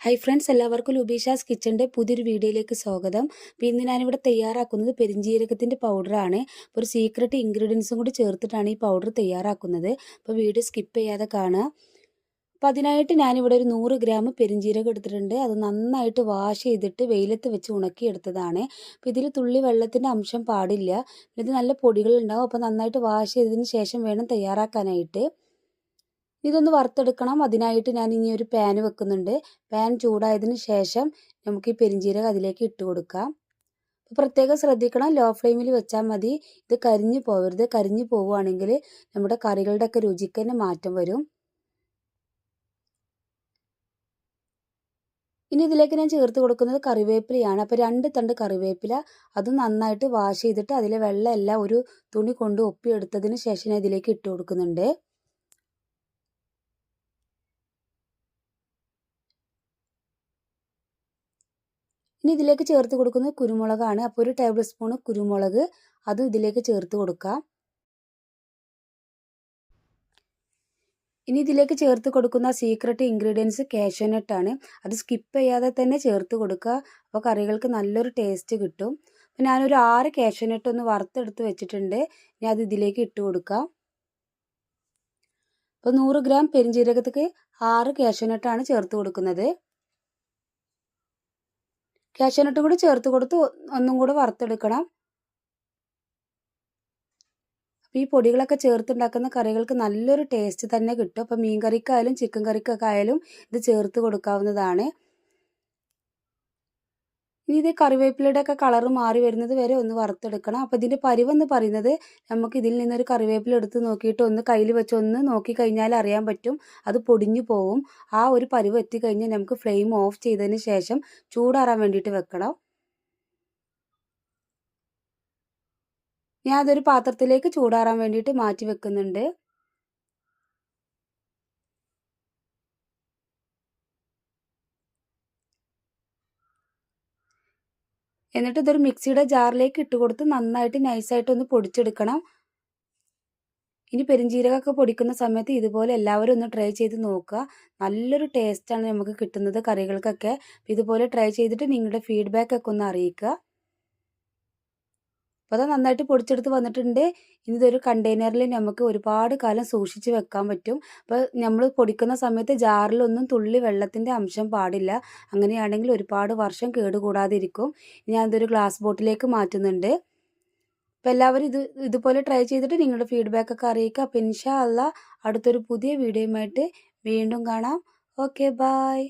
Hi friends എല്ലാവർക്കും ലുബീഷാസ് കിച്ചന്റെ പുതിയൊരു വീഡിയോയിലേക്ക് സ്വാഗതം. അപ്പോൾ ഇന്ന് ഞാനിവിടെ തയ്യാറാക്കുന്നത് പെരിഞ്ജീരകത്തിന്റെ പൗഡറാണ് ഒരു സീക്രട്ട് ഇൻഗ്രീഡിയൻസും കൂടി ചേർത്തിട്ടാണ് ഈ പൗഡർ തയ്യാറാക്കുന്നത്. അപ്പോൾ വീഡിയോ സ്കിപ്പ് ചെയ്യാതെ കാണുക. അപ്പോൾ അതിനായിട്ട് ഞാനിവിടെ ഒരു നൂറ് ഗ്രാം പെരിഞ്ജീരകം എടുത്തിട്ടുണ്ട്. അത് നന്നായിട്ട് വാഷ് ചെയ്തിട്ട് വെയിലത്ത് വെച്ച് ഉണക്കിയെടുത്തതാണ്. അപ്പോൾ ഇതിൽ തുള്ളി വെള്ളത്തിന്റെ അംശം പാടില്ല. ഇത് നല്ല പൊടികളുണ്ടാവും. അപ്പോൾ നന്നായിട്ട് വാഷ് ചെയ്തതിന് ശേഷം വേണം തയ്യാറാക്കാനായിട്ട്. ഇതൊന്ന് വറുത്തെടുക്കണം. അതിനായിട്ട് ഞാൻ ഇനി ഒരു പാൻ വെക്കുന്നുണ്ട്. പാൻ ചൂടായതിന് ശേഷം നമുക്ക് ഈ പെരിഞ്ചീരകം അതിലേക്ക് ഇട്ട് കൊടുക്കാം. പ്രത്യേകം ശ്രദ്ധിക്കണം. ലോ ഫ്ലെയിമിൽ വെച്ചാൽ മതി. ഇത് കരിഞ്ഞു പോകരുത് കരിഞ്ഞു പോവുകയാണെങ്കിൽ നമ്മുടെ കറികളുടെ ഒക്കെ രുചിക്ക് തന്നെ മാറ്റം വരും. ഇനി ഇതിലേക്ക് ഞാൻ ചേർത്ത് കൊടുക്കുന്നത് കറിവേപ്പിലയാണ്. അപ്പോൾ രണ്ട് തണ്ട് കറിവേപ്പില അത് നന്നായിട്ട് വാഷ് ചെയ്തിട്ട് അതിലെ വെള്ളമെല്ലാം ഒരു തുണി കൊണ്ട് ഒപ്പിയെടുത്തതിന് ശേഷം ഞാൻ ഇതിലേക്ക് ഇട്ട് കൊടുക്കുന്നുണ്ട്. ഇനി ഇതിലേക്ക് ചേർത്ത് കൊടുക്കുന്നത് കുരുമുളകാണ്. അപ്പോൾ ഒരു ടേബിൾ സ്പൂൺ കുരുമുളക് അതും ഇതിലേക്ക് ചേർത്ത് കൊടുക്കാം. ഇനി ഇതിലേക്ക് ചേർത്ത് കൊടുക്കുന്ന സീക്രട്ട് ഇൻഗ്രീഡിയൻസ് കാഷ്യനട്ടാണ് അത് സ്കിപ്പ് ചെയ്യാതെ തന്നെ ചേർത്ത് കൊടുക്കുക. അപ്പോൾ കറികൾക്ക് നല്ലൊരു ടേസ്റ്റ് കിട്ടും. അപ്പോൾ ഞാനൊരു ആറ് കാഷ്യനട്ട് ഒന്ന് വറുത്തെടുത്ത് വെച്ചിട്ടുണ്ട്. ഇനി അത് ഇതിലേക്ക് ഇട്ട് കൊടുക്കാം. അപ്പോൾ നൂറ് ഗ്രാം പെരിഞ്ജീരകത്തേക്ക് ആറ് കാഷ്യനട്ടാണ് ചേർത്ത് കൊടുക്കുന്നത്. കാഷ്യൂനട്ടും കൂടി ചേർത്ത് കൊടുത്ത് ഒന്നും കൂടെ വറുത്തെടുക്കണം. അപ്പോൾ ഈ പൊടികളൊക്കെ ചേർത്തുണ്ടാക്കുന്ന കറികൾക്ക് നല്ലൊരു ടേസ്റ്റ് തന്നെ കിട്ടും. അപ്പോൾ മീൻ കറിക്കായാലും ചിക്കൻ കറിക്കൊക്കെ ആയാലും ഇത് ചേർത്ത് കൊടുക്കാവുന്നതാണ്. ഇനി ഇത് കറിവേപ്പിലയുടെ ഒക്കെ കളർ മാറി വരുന്നത് വരെ ഒന്ന് വറുത്തെടുക്കണം. അപ്പോൾ ഇതിന്റെ പരിവെന്ന് പറയുന്നത് നമുക്ക് ഇതിൽ നിന്നൊരു കറിവേപ്പില എടുത്ത് നോക്കിയിട്ട് ഒന്ന് കയ്യിൽ വെച്ച് ഒന്ന് നോക്കി കഴിഞ്ഞാൽ അറിയാൻ പറ്റും. അത് പൊടിഞ്ഞു പോവും. ആ ഒരു പരിവ് എത്തിക്കഴിഞ്ഞാൽ നമുക്ക് ഫ്ലെയിം ഓഫ് ചെയ്തതിന് ശേഷം ചൂടാറാൻ വേണ്ടിയിട്ട് വെക്കണം. ഞാൻ അതൊരു പാത്രത്തിലേക്ക് ചൂടാറാൻ വേണ്ടിയിട്ട് മാറ്റി വെക്കുന്നുണ്ട്. എന്നിട്ട് ഇതൊരു മിക്സിയുടെ ജാറിലേക്ക് ഇട്ട് കൊടുത്ത് നന്നായിട്ട് നൈസായിട്ട് ഒന്ന് പൊടിച്ചെടുക്കണം. ഇനി പെരിഞ്ജീരകമൊക്കെ പൊടിക്കുന്ന സമയത്ത് ഇതുപോലെ എല്ലാവരും ഒന്ന് ട്രൈ ചെയ്ത് നോക്കുക. നല്ലൊരു ടേസ്റ്റാണ് നമുക്ക് കിട്ടുന്നത് കറികൾക്കൊക്കെ. ഇതുപോലെ ട്രൈ ചെയ്തിട്ട് നിങ്ങളുടെ ഫീഡ്ബാക്ക് ഒക്കെ ഒന്ന് അറിയിക്കുക. അപ്പോൾ അത് നന്നായിട്ട് പൊടിച്ചെടുത്ത് വന്നിട്ടുണ്ട്. ഇനി ഇതൊരു കണ്ടെയ്നറിൽ നമുക്ക് ഒരുപാട് കാലം സൂക്ഷിച്ച് വെക്കാൻ പറ്റും. അപ്പോൾ നമ്മൾ പൊടിക്കുന്ന സമയത്ത് ജാറിലൊന്നും തുള്ളി വെള്ളത്തിന്റെ അംശം പാടില്ല. അങ്ങനെയാണെങ്കിൽ ഒരുപാട് വർഷം കേടുകൂടാതിരിക്കും. ഞാൻ ഇതൊരു ഗ്ലാസ് ബോട്ടിലേക്ക് മാറ്റുന്നുണ്ട്. അപ്പോൾ എല്ലാവരും ഇത് ഇതുപോലെ ട്രൈ ചെയ്തിട്ട് നിങ്ങളുടെ ഫീഡ്ബാക്ക് ഒക്കെ അറിയിക്കുക അപ്പോൾ ഇൻഷാ അല്ല അടുത്തൊരു പുതിയ വീഡിയോയുമായിട്ട് വീണ്ടും കാണാം. Okay bye